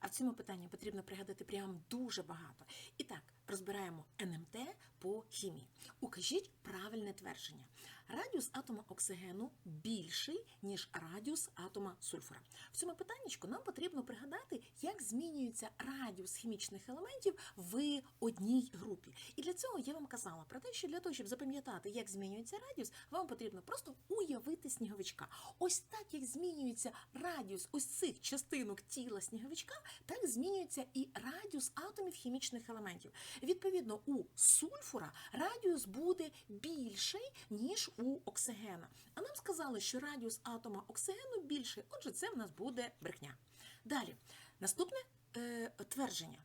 А в цьому питанні потрібно пригадати прям дуже багато. І так, розбираємо НМТ по хімії. Укажіть правильне твердження. Радіус атома оксигену більший, ніж радіус атома сульфура. В цьому питаннячку нам потрібно пригадати, як змінюється радіус хімічних елементів в одній групі. І для цього я вам казала про те, що для того, щоб запам'ятати, як змінюється радіус, вам потрібно просто уявити сніговичка. Ось так, як змінюється радіус ось цих частинок тіла сніговичка, так змінюється і радіус атомів хімічних елементів. Відповідно, у сульфура радіус буде більший, ніж у оксигена. А нам сказали, що радіус атома оксигену більший, отже, це в нас буде брехня. Далі, наступне е, твердження.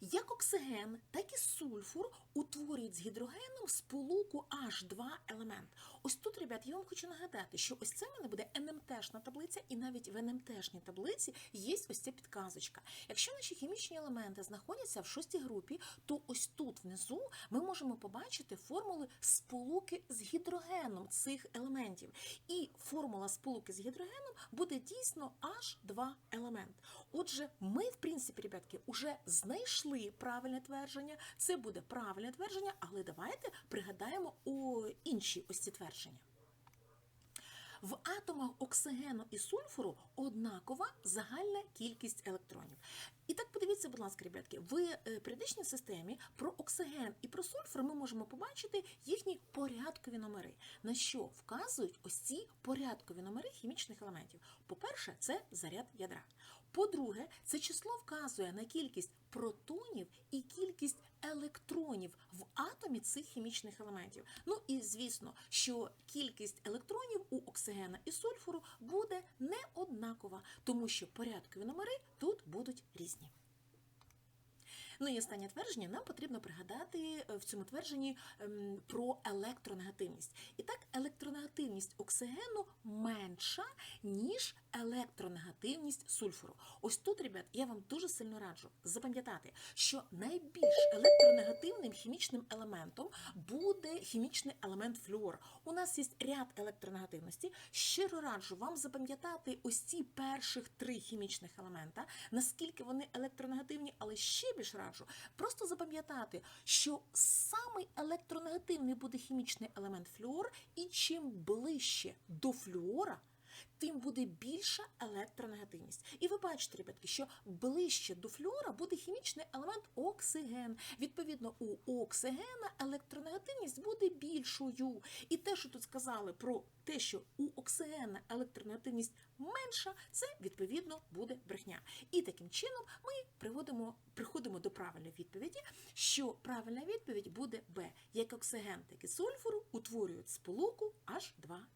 Як оксиген, так і сульфур утворюють з гідрогеном сполуку H2 елемент. Ось тут, ребят, я вам хочу нагадати, що ось це в мене буде НМТшна таблиця, і навіть в НМТшній таблиці є ось ця підказочка. Якщо наші хімічні елементи знаходяться в шостій групі, то ось тут внизу ми можемо побачити формули сполуки з гідрогеном цих елементів. І формула сполуки з гідрогеном буде дійсно H2 елемент. Отже, ми, в принципі, ребятки, уже знайшли правильне твердження. Це буде правильне твердження, але давайте пригадаємо інші ось ці твердження. В атомах оксигену і сульфуру однакова загальна кількість електронів. І так подивіться, будь ласка, ребятки, в е, періодичній системі про оксиген і про сульфур ми можемо побачити їхні порядкові номери, на що вказують ось ці порядкові номери хімічних елементів. По-перше, це заряд ядра. По-друге, це число вказує на кількість протонів електронів в атомі цих хімічних елементів. Ну і звісно, що кількість електронів у оксигена і сульфуру буде не однакова, тому що порядкові номери тут будуть різні. Ну і останнє твердження нам потрібно пригадати е, в цьому твердженні ем, про електронегативність. І так, електронегативність оксигену менша, ніж електронегативність сульфуру. Ось тут, ребят, я вам дуже сильно раджу запам'ятати, що найбільш електронегативним хімічним елементом буде хімічний елемент флюор. У нас є ряд електронегативності. Щиро раджу вам запам'ятати ось ці перших три хімічних елемента, наскільки вони електронегативні, але ще більш раджу просто запам'ятати, що самий електронегативний буде хімічний елемент флюор, і чим ближче до флюора, тим буде більша електронегативність. І ви бачите, ребятки, що ближче до флюора буде хімічний елемент оксиген. Відповідно, у оксигена електронегативність буде більшою. І те, що тут сказали про те, що у оксигена електронегативність менша, це відповідно буде брехня. І таким чином ми приводимо, приходимо до правильної відповіді, що правильна відповідь буде Б. Як оксиген, так і сульфуру утворюють сполуку H2 елемент.